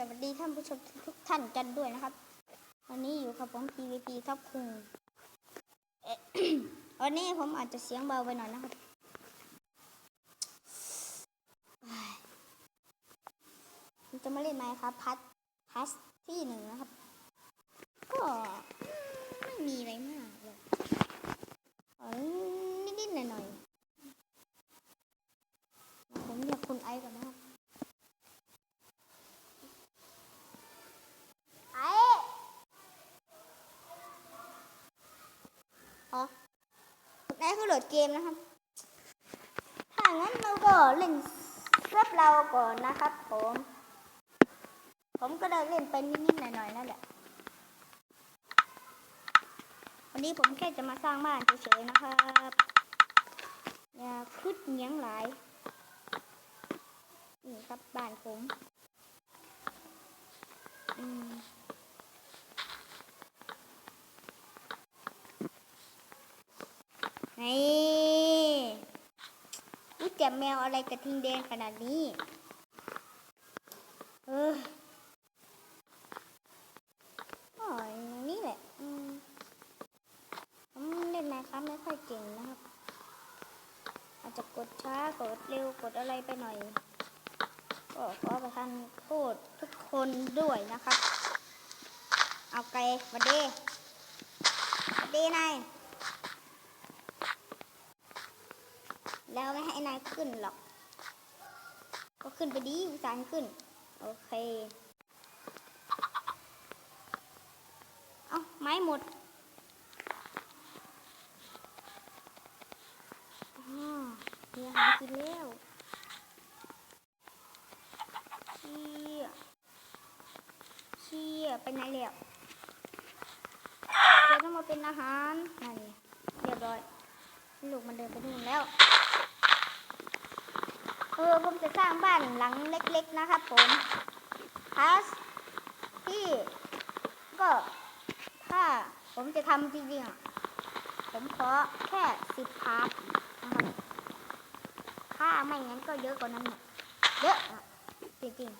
สวัสดีท่านผู้ชมทุกท่านกันด้วยนะครับ วันนี้อยู่กับผม PVP ท็อปคุงวันนี้ผมอาจจะเสียงเบาไปหน่อยนะครับ ผมจะมาเล่นไหมครับพัทพัสที่หนึ่งนะครับ ก็ไม่มีอะไรมากเลยขอนิดๆหน่อยๆผมเรียกคุณไอซ์ก่อนนะครับ ไอ้อ๋อคุณไอ้เขา โหลดเกมนะครับ ถ้างั้นเราก็เล่นเซิร์ฟเราก่อนนะครับ ผม ผมก็ได้เล่นไปนิดๆหน่อยๆนั่นแหละวันนี้ผมแค่จะมาสร้างบ้านเฉยๆนะครับอย่าพึดเหนียงหลายนี่ครับบ้านผม อืม นี่รู้จักแมวอะไรกระทิงแดงขนาดนี้เอออ๋อนี้แหละผมเล่นนะครับไม่ค่อยเก่งนะครับ อาจจะกดช้ากดเร็วกดอะไรไปหน่อย ก็ขอประทานโทษทุกคนด้วยนะครับ เอาไกลหวันดีหวันดีนาย แล้วไม่ให้นายขึ้นหรอก ก็ขึ้นไปดีวิสานขึ้น โอเค เอาไม้หมดอ๋อมีอาหารกินแล้วเชี่ยเชี่ยไปไหนแล้วเดี๋ยวต้องมาเป็นอาหารนั่นไงเรียบร้อย ลูกมันเดินไปนู่นแล้ว เออผมจะสร้างบ้านหลังเล็กๆนะครับผมพาสที่ก็ถ้าผมจะทำจริงๆ ผมขอแค่สิบพาร์ทนะครับถ้าไม่งั้นก็เยอะกว่านั้นเยอะอะจริง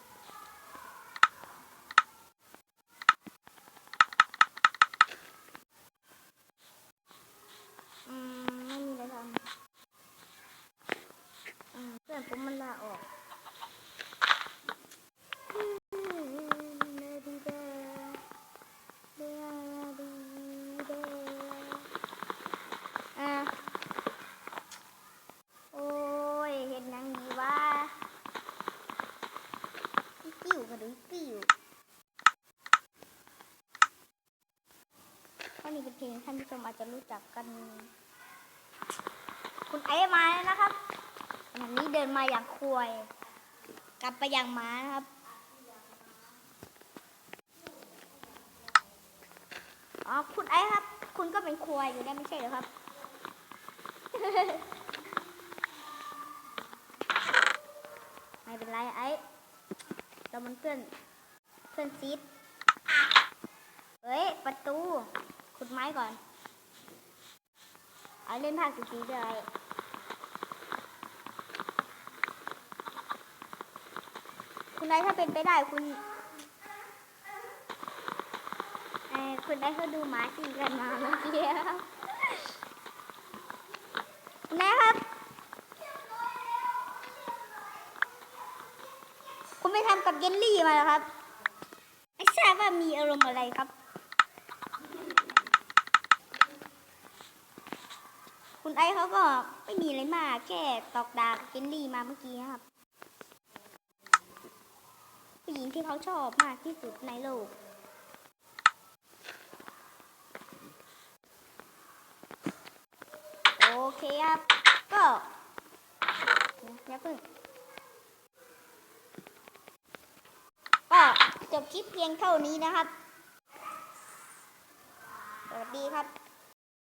ๆอืมไม่มีอะไรทำ อืมเพื่อนผมมันลาออกอะโอ้ยเห็นหนังดีว่า ปิ้วกระดูกปิ้วถ้านี่เป็นเพลงท่านผู้ชมอาจจะรู้จักกัน คุณไอ้มาแล้วนะครับอย่างนี้เดินมาอย่างควย กลับไปอย่างม้านะครับอ๋อคุณไอ้ครับ คุณก็เป็นควายอยู่ได้ไม่ใช่เหรอครับไม่เป็นไรไอ้ เรามันเพื่อนเพื่อนซีดเฮ้ย ประตู ขุดไม้ก่อนเอาเล่นภาคสีๆด้วยคุณไอถ้าเป็นไปได้คุณคุณไอเขาดูหมาตีกันมาเมื่อกี้ครับคุณไอครับ คุณไปทำ กับเยลลี่มาแล้วครับไม่ทราบว่ามีอารมณ์อะไรครับ คุณไอเขาก็ไม่มีอะไรมากแค่ตอกดาบเยลลี่มาเมื่อกี้ครับผู้หญิงที่เขาชอบมากที่สุดในโลกโอเคครับ ก็อย่าเพิ่งก็ จบคลิปเพียงเท่านี้นะครับ สวัสดีครับ